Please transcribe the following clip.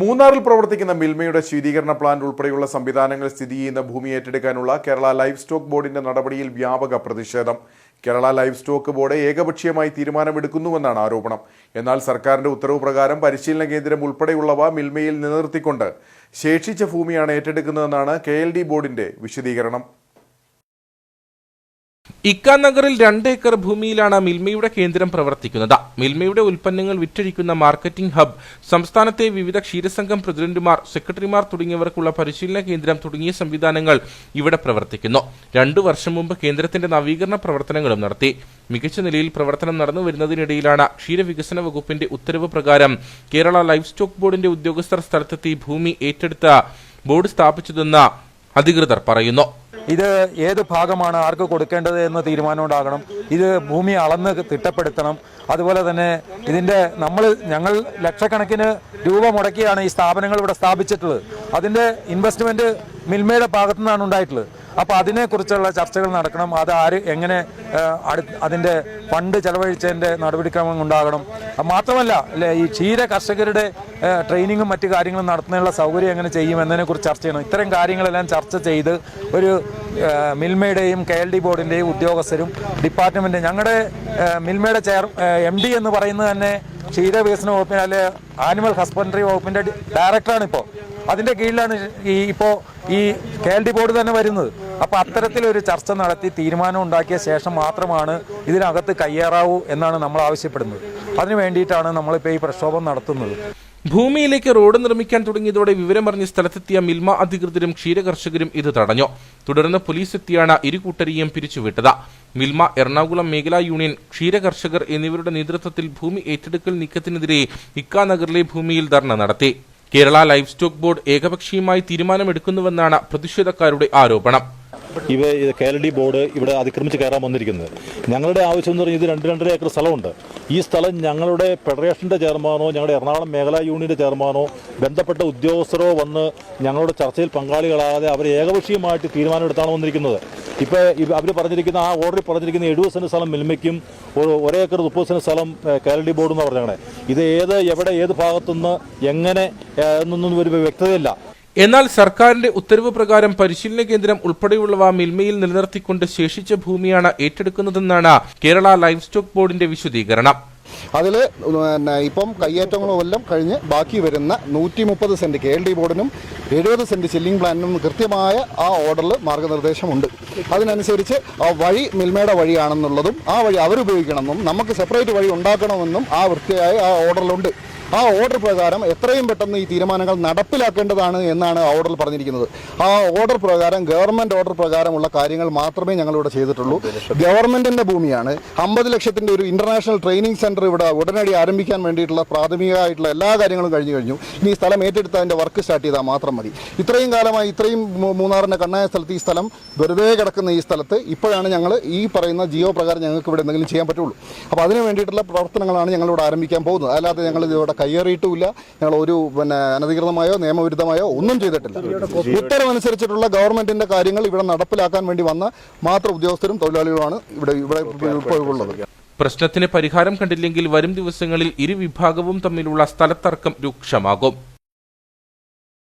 മൂന്നാറിൽ പ്രവർത്തിക്കുന്ന മിൽമയുടെ ശീതീകരണ പ്ലാന്റ് ഉൾപ്പെടെയുള്ള സംവിധാനങ്ങൾ സ്ഥിതി ചെയ്യുന്ന ഭൂമി ഏറ്റെടുക്കാനുള്ള കേരള ലൈഫ് സ്റ്റോക്ക് ബോർഡിന്റെ നടപടിയിൽ വ്യാപക പ്രതിഷേധം. കേരള ലൈഫ് സ്റ്റോക്ക് ബോർഡ് ഏകപക്ഷീയമായി തീരുമാനമെടുക്കുന്നുവെന്നാണ് ആരോപണം. എന്നാൽ സർക്കാരിന്റെ ഉത്തരവ് പ്രകാരം പരിശീലന കേന്ദ്രം ഉൾപ്പെടെയുള്ളവ മിൽമയിൽ നിലനിർത്തിക്കൊണ്ട് ശേഷിച്ച ഭൂമിയാണ് ഏറ്റെടുക്കുന്നതെന്നാണ് കെ ബോർഡിന്റെ വിശദീകരണം. ഇക്ക നഗറിൽ രണ്ട് ഏക്കർ ഭൂമിയിലാണ് മിൽമയുടെ കേന്ദ്രം പ്രവർത്തിക്കുന്നത്. മിൽമയുടെ ഉൽപ്പന്നങ്ങൾ വിറ്റഴിക്കുന്ന മാർക്കറ്റിംഗ് ഹബ് സംസ്ഥാനത്തെ വിവിധ ക്ഷീരസംഘം പ്രസിഡന്റുമാർ സെക്രട്ടറിമാർ തുടങ്ങിയവർക്കുള്ള പരിശീലന കേന്ദ്രം തുടങ്ങിയ സംവിധാനങ്ങൾ ഇവിടെ പ്രവർത്തിക്കുന്നു. രണ്ടു വർഷം മുമ്പ് കേന്ദ്രത്തിന്റെ നവീകരണ പ്രവർത്തനങ്ങളും നടത്തി. മികച്ച നിലയിൽ പ്രവർത്തനം നടന്നു വരുന്നതിനിടയിലാണ് ക്ഷീരവികസന വകുപ്പിന്റെ ഉത്തരവ് പ്രകാരം കേരള ലൈഫ് സ്റ്റോക്ക് ബോർഡിന്റെ ഉദ്യോഗസ്ഥർ സ്ഥലത്തെത്തി ഭൂമി ഏറ്റെടുത്ത ബോർഡ് സ്ഥാപിച്ചതെന്ന് അധികൃതർ പറയുന്നു. ഇത് ഏത് ഭാഗമാണ് ആർക്ക് കൊടുക്കേണ്ടത് എന്ന് തീരുമാനം ഉണ്ടാകണം. ഇത് ഭൂമി അളന്ന് തിട്ടപ്പെടുത്തണം. അതുപോലെ തന്നെ ഇതിന്റെ നമ്മൾ ഞങ്ങൾ ലക്ഷക്കണക്കിന് രൂപ മുടക്കിയാണ് ഈ സ്ഥാപനങ്ങൾ ഇവിടെ സ്ഥാപിച്ചിട്ടുള്ളത്. അതിന്റെ ഇൻവെസ്റ്റ്മെന്റ് മിൽമയുടെ ഭാഗത്തു നിന്നാണ് ഉണ്ടായിട്ടുള്ളത്. അപ്പോൾ അതിനെക്കുറിച്ചുള്ള ചർച്ചകൾ നടക്കണം. അത് ആര് എങ്ങനെ അതിന്റെ ഫണ്ട് ചെലവഴിച്ചതിന്റെ നടപടിക്രമം ഉണ്ടാകണം. മാത്രമല്ല അല്ലേ ഈ ക്ഷീര കർഷകരുടെ ട്രെയിനിങ്ങും മറ്റു കാര്യങ്ങളും നടത്തുന്നതിനുള്ള സൗകര്യം എങ്ങനെ ചെയ്യും എന്നതിനെക്കുറിച്ച് ചർച്ച ചെയ്യണം. ഇത്തരം കാര്യങ്ങളെല്ലാം ചർച്ച ചെയ്ത് ഒരു മിൽമയുടെയും കെ എൽ ഡി ബോർഡിന്റെയും ഉദ്യോഗസ്ഥരും ഡിപ്പാർട്ട്മെന്റ് ഞങ്ങളുടെ മിൽമയുടെ ചെയർ എം ഡി എന്ന് പറയുന്നത് തന്നെ ക്ഷീരവികസന വകുപ്പിന് അല്ലെ ആനിമൽ ഹസ്ബൻഡറി വകുപ്പിന്റെ ഡയറക്ടറാണ് ഇപ്പോൾ അതിന്റെ കീഴിലാണ് ഈ ഇപ്പോൾ ഈ കെ എൽ ഡി ബോർഡ് തന്നെ വരുന്നത്. അപ്പോൾ അത്തരത്തിലൊരു ചർച്ച നടത്തി തീരുമാനം ഉണ്ടാക്കിയ ശേഷം മാത്രമാണ് ഇതിനകത്ത് കയ്യേറാവൂ എന്നാണ് നമ്മൾ ആവശ്യപ്പെടുന്നത്. അതിനു വേണ്ടിയിട്ടാണ് നമ്മളിപ്പോൾ ഈ പ്രക്ഷോഭം നടത്തുന്നത്. ഭൂമിയിലേക്ക് റോഡ് നിർമ്മിക്കാൻ തുടങ്ങിയതോടെ വിവരമറിഞ്ഞ് സ്ഥലത്തെത്തിയ മിൽമ അധികൃതരും ക്ഷീരകർഷകരും ഇത് തടഞ്ഞു. തുടർന്ന് പോലീസ് എത്തിയാണ് ഇരുകൂട്ടരെയും പിരിച്ചുവിട്ടത്. മിൽമ എറണാകുളം മേഖലാ യൂണിയൻ ക്ഷീരകർഷകർ എന്നിവരുടെ നേതൃത്വത്തിൽ ഭൂമി ഏറ്റെടുക്കൽ നീക്കത്തിനെതിരെ ഇക്കാനഗറിലെ ഭൂമിയിൽ ധർണ നടത്തി. കേരള ലൈഫ് സ്റ്റോക്ക് ബോർഡ് ഏകപക്ഷീയമായി തീരുമാനമെടുക്കുന്നുവെന്നാണ് പ്രതിഷേധക്കാരുടെ ആരോപണം. ഇവ കെ എൽ ഡി ബോർഡ് ഇവിടെ അതിക്രമിച്ച് കയറാൻ വന്നിരിക്കുന്നത്. ഞങ്ങളുടെ ആവശ്യം എന്ന് പറഞ്ഞാൽ ഇത് രണ്ട് രണ്ടര ഏക്കർ സ്ഥലമുണ്ട്. ഈ സ്ഥലം ഞങ്ങളുടെ ഫെഡറേഷന്റെ ചെയർമാനോ ഞങ്ങളുടെ എറണാകുളം മേഖലാ യൂണിയന്റെ ചെയർമാനോ ബന്ധപ്പെട്ട ഉദ്യോഗസ്ഥരോ വന്ന് ഞങ്ങളുടെ ചർച്ചയിൽ പങ്കാളികളാകാതെ അവർ ഏകപക്ഷീയമായിട്ട് തീരുമാനമെടുത്താണ് വന്നിരിക്കുന്നത്. ഇപ്പോൾ അവർ പറഞ്ഞിരിക്കുന്ന ആ ഓർഡറിൽ പറഞ്ഞിരിക്കുന്ന എഴുപത് സെന്റ് സ്ഥലം മിൽമയ്ക്കും ഒരു ഒരേ ഏക്കർ മുപ്പത് സെന്റ് സ്ഥലം കെ എൽ ഡി ബോർഡ് എന്ന് പറഞ്ഞാണ് ഇത് ഏത് എവിടെ ഏത് ഭാഗത്തുനിന്ന് എങ്ങനെ എന്നൊന്നും ഒരു വ്യക്തതയില്ല. എന്നാൽ സർക്കാരിന്റെ ഉത്തരവ് പ്രകാരം പരിശീലന കേന്ദ്രം ഉൾപ്പെടെയുള്ളവ മിൽമയിൽ നിലനിർത്തിക്കൊണ്ട് ശേഷിച്ച ഭൂമിയാണ് ഏറ്റെടുക്കുന്നതെന്നാണ് കേരള ലൈഫ് സ്റ്റോക്ക് ബോർഡിന്റെ വിശദീകരണം. അതിൽ പിന്നെ ഇപ്പം കയ്യേറ്റങ്ങളും എല്ലാം കഴിഞ്ഞ് ബാക്കി വരുന്ന നൂറ്റി മുപ്പത് സെന്റ് കെ എൽ ഡി ബോർഡിനും എഴുപത് സെന്റ് ചില്ലിംഗ് പ്ലാനിനും കൃത്യമായ ആ ഓർഡറിൽ മാർഗനിർദ്ദേശമുണ്ട് അതിനനുസരിച്ച് ആ വഴി മിൽമയുടെ വഴിയാണെന്നുള്ളതും ആ വഴി അവരുപയോഗിക്കണമെന്നും നമുക്ക് സെപ്പറേറ്റ് വഴി ഉണ്ടാക്കണമെന്നും ആ വൃത്തിയായ ആ ഓർഡറിലുണ്ട് ആ ഓർഡർ പ്രകാരം എത്രയും പെട്ടെന്ന് ഈ തീരുമാനങ്ങൾ നടപ്പിലാക്കേണ്ടതാണ് എന്നാണ് ആ ഓർഡറിൽ പറഞ്ഞിരിക്കുന്നത്. ആ ഓർഡർ പ്രകാരം ഗവൺമെന്റ് ഓർഡർ പ്രകാരമുള്ള കാര്യങ്ങൾ മാത്രമേ ഞങ്ങളിവിടെ ചെയ്തിട്ടുള്ളൂ. ഗവൺമെന്റിന്റെ ഭൂമിയാണ്. അമ്പത് ലക്ഷത്തിന്റെ ഒരു ഇന്റർനാഷണൽ ട്രെയിനിങ് സെന്റർ ഇവിടെ ഉടനടി ആരംഭിക്കാൻ വേണ്ടിയിട്ടുള്ള പ്രാഥമികമായിട്ടുള്ള എല്ലാ കാര്യങ്ങളും കഴിഞ്ഞു കഴിഞ്ഞു. ഇനി ഈ സ്ഥലം ഏറ്റെടുത്ത് അതിന്റെ വർക്ക് സ്റ്റാർട്ട് ചെയ്താൽ മാത്രം മതി. ഇത്രയും കാലമായി ഇത്രയും മൂന്നാറിന്റെ കണ്ണായ സ്ഥലത്ത് ഈ സ്ഥലം വെറുതെ കിടക്കുന്ന ഈ സ്ഥലത്ത് ഇപ്പോഴാണ് ഞങ്ങൾ ഈ പറയുന്ന ജിയോ പ്രകാരം ഞങ്ങൾക്ക് ഇവിടെ എന്തെങ്കിലും ചെയ്യാൻ പറ്റുള്ളൂ. അപ്പോൾ അതിന് വേണ്ടിയിട്ടുള്ള പ്രവർത്തനങ്ങളാണ് ഞങ്ങളിവിടെ ആരംഭിക്കാൻ പോകുന്നത്. അല്ലാതെ ഞങ്ങൾ ഇവിടെ കയ്യേറിയിട്ടുമില്ല. ഞങ്ങൾ ഒരു പിന്നെ അനധികൃതമായോ നിയമവിരുദ്ധമായോ ഒന്നും ചെയ്തിട്ടില്ല. ഉത്തരവനുസരിച്ചിട്ടുള്ള ഗവൺമെന്റിന്റെ കാര്യങ്ങൾ ഇവിടെ നടപ്പിലാക്കാൻ വേണ്ടി വന്ന മാത്രം ഉദ്യോഗസ്ഥരും തൊഴിലാളികളുമാണ് ഇവിടെ ഇവിടെ ഉള്ളത് പ്രശ്നത്തിന് പരിഹാരം കണ്ടില്ലെങ്കിൽ വരും ദിവസങ്ങളിൽ ഇരുവിഭാഗവും തമ്മിലുള്ള സ്ഥലത്തർക്കം രൂക്ഷമാകും.